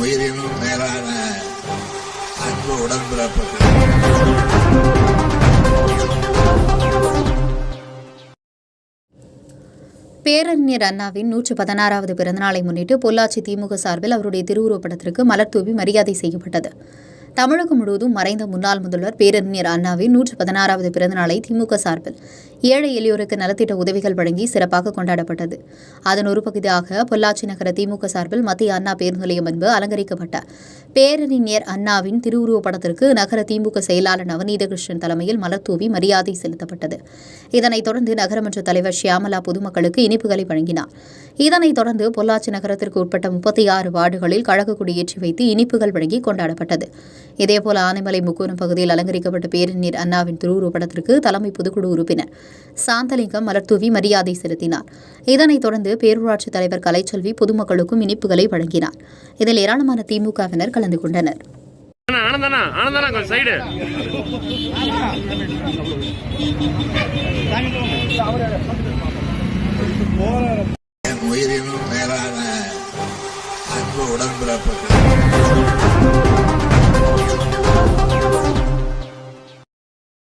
உயிரினும் மேலான அன்பு உடன்பிறப்புகள். பேரறிஞர் அண்ணாவின் நூற்று பதினாறாவது பிறந்தநாளை முன்னிட்டு பொள்ளாச்சி திமுக சார்பில் அவருடைய திருவுருவப்படத்திற்கு மலர் தூவி மரியாதை செய்யப்பட்டது. தமிழகம் முழுவதும் மறைந்த முன்னாள் முதல்வர் பேரறிஞர் அண்ணாவின் நூற்று பதினாறாவது பிறந்தநாளை திமுக சார்பில் ஏழை எளியோருக்கு நலத்திட்ட உதவிகள் வழங்கி சிறப்பாக கொண்டாடப்பட்டது. அதன் ஒரு பகுதியாக பொள்ளாச்சி நகர திமுக சார்பில் மத்திய அண்ணா பேருந்து நிலையம் முன்பு அலங்கரிக்கப்பட்ட பேரறிஞர் அண்ணாவின் திருவுருவப் படத்திற்கு நகர திமுக செயலாளர் நவநீதகிருஷ்ணன் தலைமையில் மலர் தூவி மரியாதை செலுத்தப்பட்டது. இதனைத் தொடர்ந்து நகரமன்ற தலைவர் ஷியாமலா பொதுமக்களுக்கு இனிப்புகளை வழங்கினார். இதனைத் தொடர்ந்து பொள்ளாச்சி நகரத்திற்கு உட்பட்ட முப்பத்தி ஆறு வார்டுகளில் கழக கொடியேற்றி வைத்து இனிப்புகள் வழங்கி கொண்டாடப்பட்டது. இதேபோல ஆனைமலை முக்கூரம் பகுதியில் அலங்கரிக்கப்பட்ட பேரறிஞர் அண்ணாவின் திருவுருவப் படத்திற்கு தலைமை பொதுக்குழு உறுப்பினர் சாந்தலிங்கம் மலர்தூவி மரியாதை செலுத்தினார். இதனைத் தொடர்ந்து பேரூராட்சித் தலைவர் கலைச்செல்வி பொதுமக்களுக்கும் இனிப்புகளை வழங்கினார். இதில் ஏராளமான திமுகவினர் கலந்து கொண்டனர். உயிரினும் மேலான அன்பு உடன்பிறப்புகள்.